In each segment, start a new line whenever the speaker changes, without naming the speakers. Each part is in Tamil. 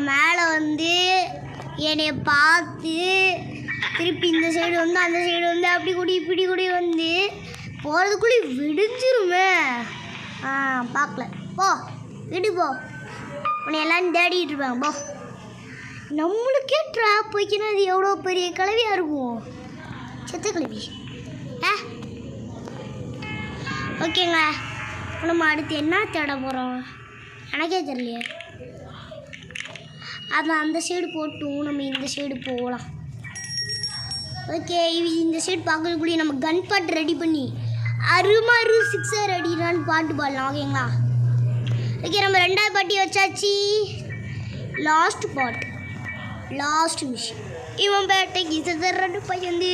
மேலே வந்து என்னை பார்த்து திருப்பி இந்த சைடு வந்து அந்த சைடு வந்து அப்படி கூடி இப்படி கூடி வந்து போகிறதுக்குள்ளே விடிஞ்சிருமே. ஆ பார்க்கல. போ விடு போ. உன்னை எல்லாம் தேடிட்டு இருப்பாங்க போ. நம்மளுக்கே ட்ராப் வைக்கணும் அது எவ்வளோ பெரிய கலவியாக இருக்கும்? செத்த கலவி. ஆ. ஓகேங்க. நம்ம அடுத்து என்ன தேட போகிறோம் எனக்கே தெரியலையே. அது அந்த சைடு போட்டும். நம்ம இந்த சைடு போகலாம் ஓகே இந்த சைடு பார்க்கறதுக்குள்ளே நம்ம கன் பாட் ரெடி பண்ணி அருமாறு சிக்ஸர் அடினான்னு பாட்டு பாடலாம் ஓகேங்களா? ஓகே நம்ம ரெண்டாவது பாட்டி வச்சாச்சு. லாஸ்ட் பாட் லாஸ்ட் மிஷின் இவன் பேட்டைக்கு சிதறன்னு பையன் வந்து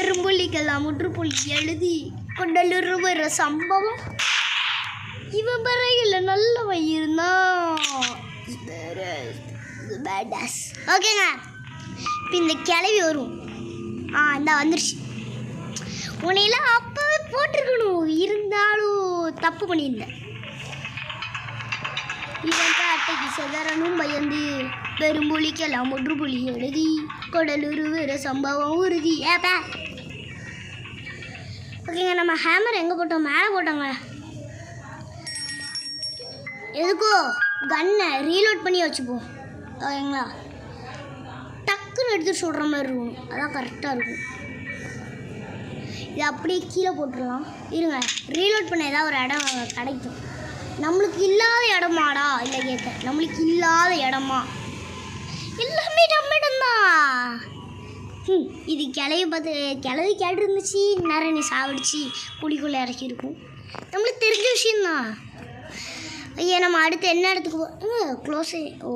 எறும்புள்ளிக்கெல்லாம் முற்றுப்புள்ளி எழுதி கொண்டலூர் சம்பவம். இவன் பிறகு நல்லவன் இருந்தான். ஓகேங்க இப்போ இந்த கிளவி வரும். ஆ இந்த வந்துருச்சு. உன்னையெல்லாம் அப்போவே போட்டிருக்கணும். இருந்தாலும் தப்பு பண்ணியிருந்தேன். இவன் அட்டைக்கு சிதறனும் பயந்து பெரும்புலிக்கெல்லாம் முற்றுப்புலி எழுதி கொடலூர் வேற சம்பவம் உறுதி. ஏப்பா ஓகேங்க நம்ம ஹேமர் எங்கே போட்டோம்? மேலே போட்டோங்க. எதுக்கோ? கன்னை ரீலோட் பண்ணி வச்சுப்போம். ஓகேங்களா டக்குன்னு எடுத்து சொல்கிற மாதிரி இருக்கும். அதான் கரெக்டாக இருக்கும். இது அப்படியே கீழே போட்டுடலாம். இருங்க ரீலோட் பண்ண ஏதாவது ஒரு இடம் கிடைக்கும். நம்மளுக்கு இல்லாத இடமாடா? இல்லை கேட்க நம்மளுக்கு இல்லாத இடமா? எல்லாமே நம்ம இடம்தான். ம் இது கிளைய பார்த்து கிளவி கேட்டு இருந்துச்சு நேரம் நீ சாவடிச்சு குடிக்குள்ளே இறக்கியிருக்கும். நம்மளுக்கு தெரிஞ்ச விஷயந்தான் ஐயா நம்ம அடுத்து என்ன இடத்துக்கு போ க்ளோஸு ஓ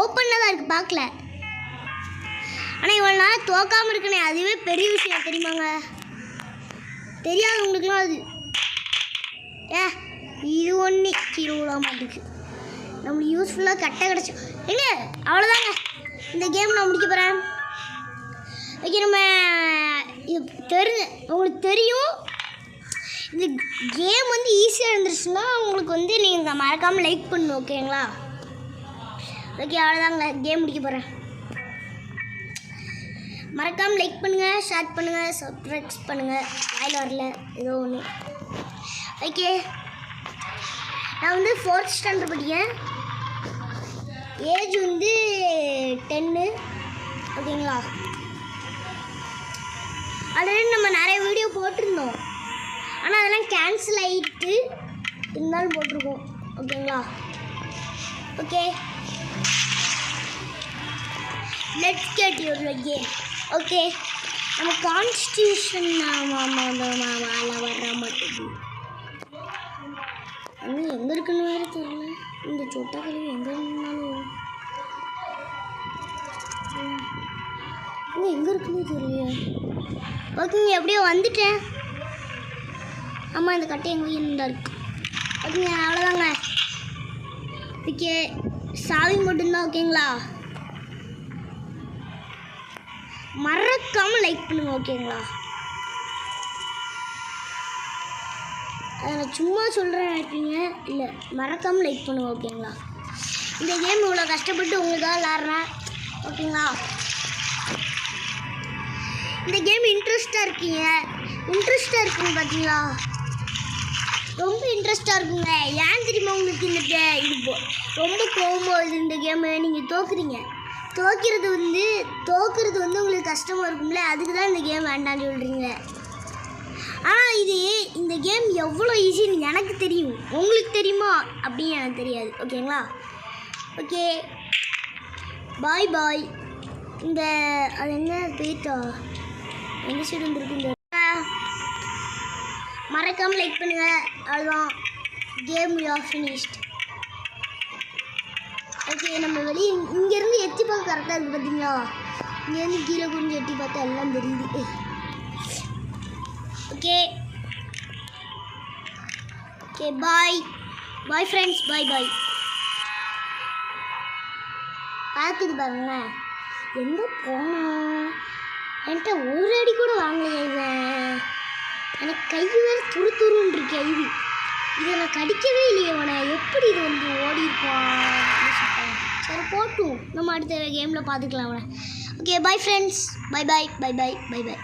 ஓப்பனில் தான் இருக்குது பார்க்கல. ஆனால் இவ்வளோ நாள் தோக்காமல் இருக்கனே அதுவே பெரிய விஷயம் தெரியுமாங்க? தெரியாதவங்களுக்குலாம் அது ஏ இது ஒன்று கீழே விட மாட்டேங்குது. நம்மளுக்கு யூஸ்ஃபுல்லாக கரெக்டாக கிடச்சோம் எங்க? அவ்வளோதாங்க இந்த கேம் நான் முடிக்க போகிறேன் ஓகே நம்ம இது தெரிஞ்ச உங்களுக்கு தெரியும் இந்த கேம் வந்து ஈஸியாக இருந்துருச்சுன்னா உங்களுக்கு வந்து நீங்கள் மறக்காமல் லைக் பண்ணணும் ஓகேங்களா ஓகே அவ்வளோதாங்க கேம் முடிக்க போகிறேன் மறக்காமல் லைக் பண்ணுங்கள் ஷேர் பண்ணுங்கள் சப்ஸ்கிரைப்ஸ் பண்ணுங்கள் வாயில் வரல ஏதோ ஒன்று ஓகே நான் வந்து ஃபோர்த் ஸ்டாண்டர்ட் படிக்கிறேன். ஏஜ் வந்து டென்னு ஓகேங்களா ஆல்ரெடி நம்ம நிறைய வீடியோ போட்டிருந்தோம். அதெல்லாம் கேன்சல் ஆகிட்டு இருந்தாலும் போட்டிருக்கோம். ஓகேங்களா? Okay. Let's get your game okay. நம்ம கான்ஸ்டியூஷன் வேலை வர மாட்டேங்குது ஆனால் எங்கே இருக்குன்னு வேறு தெரியல. இந்த சொட்டா எங்கே இருந்தாலும் எங்கே இருக்குன்னு தெரியல. ஓகேங்க எப்படியோ வந்துட்டேன். ஆமாம் இந்த கட்டை எங்கே இருந்தா இருக்கு. ஓகேங்க அவ்வளோதாங்க ஓகே. சாவி மட்டும்தான் ஓகேங்களா? மறக்காமல் லைக் பண்ணுங்கள் ஓகேங்களா? அதை நான் சும்மா சொல்கிறேன் நினைப்பீங்க இல்லை மறக்காமல் லைக் பண்ணுங்கள் ஓகேங்களா? இந்த கேம் இவ்வளோ கஷ்டப்பட்டு உங்களுக்காக விளாட்றேன் ஓகேங்களா? இந்த கேம் இன்ட்ரெஸ்ட்டாக இருக்கீங்க. இன்ட்ரெஸ்ட்டாக இருக்குங்க பார்த்தீங்களா ரொம்ப இன்ட்ரெஸ்ட்டாக இருக்குங்க. ஏன் தெரியுமா உங்களுக்கு இந்த கே- இது ரொம்ப கோபம் வருது இந்த கேமை நீங்கள் தோக்குறீங்க. தோக்கிறது வந்து தோக்குறது வந்து உங்களுக்கு கஷ்டமாக இருக்கும்ல. அதுக்கு தான் இந்த கேம் வேண்டாம்னு சொல்கிறீங்க ஆனால் இது இந்த கேம் எவ்வளோ ஈஸின்னு எனக்கு தெரியும். உங்களுக்கு தெரியுமா? அப்படின்னு எனக்கு தெரியாது. ஓகேங்களா ஓகே பாய் பாய் இந்த அது என்ன போயிட்டா என்ன சைடு வந்துருக்கு இந்த மறக்காமல் லைக் பண்ணுங்க. அவ்வளோதான் game you are finished okay நம்ம வெளியே இங்கேருந்து எட்டி பார்க்க கரெக்டாக இருக்குது பார்த்தீங்களா இங்கேருந்து கீழே கொஞ்சம் எட்டி பார்த்தா எல்லாம் தெரியுது. Okay okay bye bye friends bye bye பார்த்துட்டு பாருங்களேன் எங்கே போனோம் என்கிட்ட ஒரு அடி கூட வாங்கலையே இவன். எனக்கு கை வேறு துரு துருன்னு இருக்கு இது இதை நான் கடிக்கவே இல்லையே அவனை. எப்படி இது வந்து ஓடி இருப்பான் சரி போட்டும் நம்ம அடுத்த கேமில் பார்த்துக்கலாம் அவனை. Okay bye friends bye bye bye bye bye bye